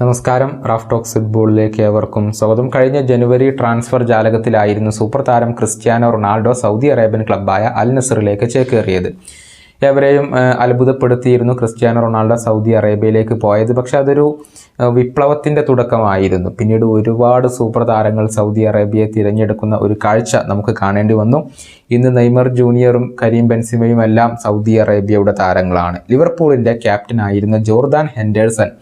നമസ്കാരം. Raf talks ഫുട്ബോളിലേക്ക് ഏവർക്കും സ്വാഗതം. കഴിഞ്ഞ ജനുവരി ട്രാൻസ്ഫർ ജാലകത്തിലായിരുന്നു സൂപ്പർ താരം ക്രിസ്ത്യാനോ റൊണാൾഡോ സൗദി അറേബ്യൻ ക്ലബ്ബായ അൽ നസറിലേക്ക് ചേക്കേറിയത്. ഏവരെയും അത്ഭുതപ്പെടുത്തിയിരുന്നു ക്രിസ്ത്യാനോ റൊണാൾഡോ സൗദി അറേബ്യയിലേക്ക് പോയത്. പക്ഷേ അതൊരു വിപ്ലവത്തിന്റെ തുടക്കമായിരുന്നു. പിന്നീട് ഒരുപാട് സൂപ്പർ താരങ്ങൾ സൗദി അറേബ്യയെ തിരഞ്ഞെടുക്കുന്ന ഒരു കാഴ്ച നമുക്ക് കാണേണ്ടി വന്നു. ഇന്ന് നെയ്മർ ജൂനിയറും കരീം ബെൻസിമയും എല്ലാം സൗദി അറേബ്യയുടെ താരങ്ങളാണ്. ലിവർപൂളിന്റെ ക്യാപ്റ്റനായിരുന്ന ജോർദാൻ ഹെൻഡേഴ്സൺ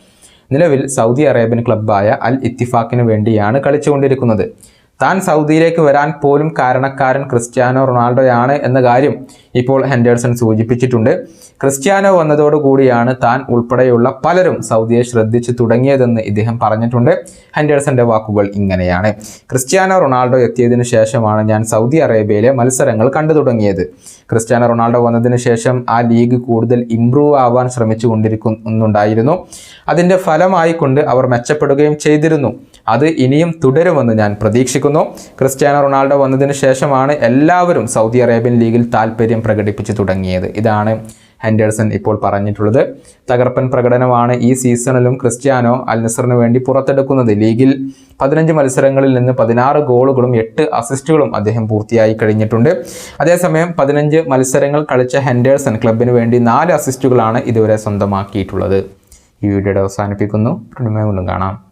നിലവിൽ സൗദി അറേബ്യൻ ക്ലബ്ബായ അൽ ഇത്തിഫാക്കിനു വേണ്ടിയാണ് കളിച്ചുകൊണ്ടിരിക്കുന്നത്. താൻ സൗദിയിലേക്ക് വരാൻ പോലും കാരണക്കാരൻ ക്രിസ്ത്യാനോ റൊണാൾഡോയാണ് എന്ന കാര്യം ഇപ്പോൾ ഹെൻഡേഴ്സൺ സൂചിപ്പിച്ചിട്ടുണ്ട്. ക്രിസ്ത്യാനോ വന്നതോടുകൂടിയാണ് താൻ ഉൾപ്പെടെയുള്ള പലരും സൗദിയെ ശ്രദ്ധിച്ചു തുടങ്ങിയതെന്ന് ഇദ്ദേഹം പറഞ്ഞിട്ടുണ്ട്. ഹെൻഡേഴ്സന്റെ വാക്കുകൾ ഇങ്ങനെയാണ്. ക്രിസ്ത്യാനോ റൊണാൾഡോ എത്തിയതിനു ശേഷമാണ് ഞാൻ സൗദി അറേബ്യയിലെ മത്സരങ്ങൾ കണ്ടു തുടങ്ങിയത്. ക്രിസ്ത്യാനോ റൊണാൾഡോ വന്നതിന് ശേഷം ആ ലീഗ് കൂടുതൽ ഇംപ്രൂവ് ആവാൻ ശ്രമിച്ചു കൊണ്ടിരിക്കുന്നുണ്ടായിരുന്നു അതിന്റെ ഫലമായിക്കൊണ്ട് അവർ മെച്ചപ്പെടുകയും ചെയ്തിരുന്നു. അത് ഇനിയും തുടരുമെന്ന് ഞാൻ പ്രതീക്ഷിക്കുന്നു. ക്രിസ്ത്യാനോ റൊണാൾഡോ വന്നതിന് ശേഷമാണ് എല്ലാവരും സൗദി അറേബ്യൻ ലീഗിൽ താല്പര്യം പ്രകടിപ്പിച്ചു തുടങ്ങിയത്. ഇതാണ് ഹെൻഡേഴ്സൺ ഇപ്പോൾ പറഞ്ഞിട്ടുള്ളത്. തകർപ്പൻ പ്രകടനമാണ് ഈ സീസണിലും ക്രിസ്ത്യാനോ അൽ നസറിന് വേണ്ടി പുറത്തെടുക്കുന്നത്. ലീഗിൽ പതിനഞ്ച് മത്സരങ്ങളിൽ നിന്ന് പതിനാറ് ഗോളുകളും എട്ട് അസിസ്റ്റുകളും അദ്ദേഹം പൂർത്തിയായി കഴിഞ്ഞിട്ടുണ്ട്. അതേസമയം പതിനഞ്ച് മത്സരങ്ങൾ കളിച്ച ഹെൻഡേഴ്സൺ ക്ലബിന് വേണ്ടി നാല് അസിസ്റ്റുകളാണ് ഇതുവരെ സ്വന്തമാക്കിയിട്ടുള്ളത്. ഈ വീഡിയോയുടെ അവസാനിപ്പിക്കുന്നു. വീണ്ടും കാണാം.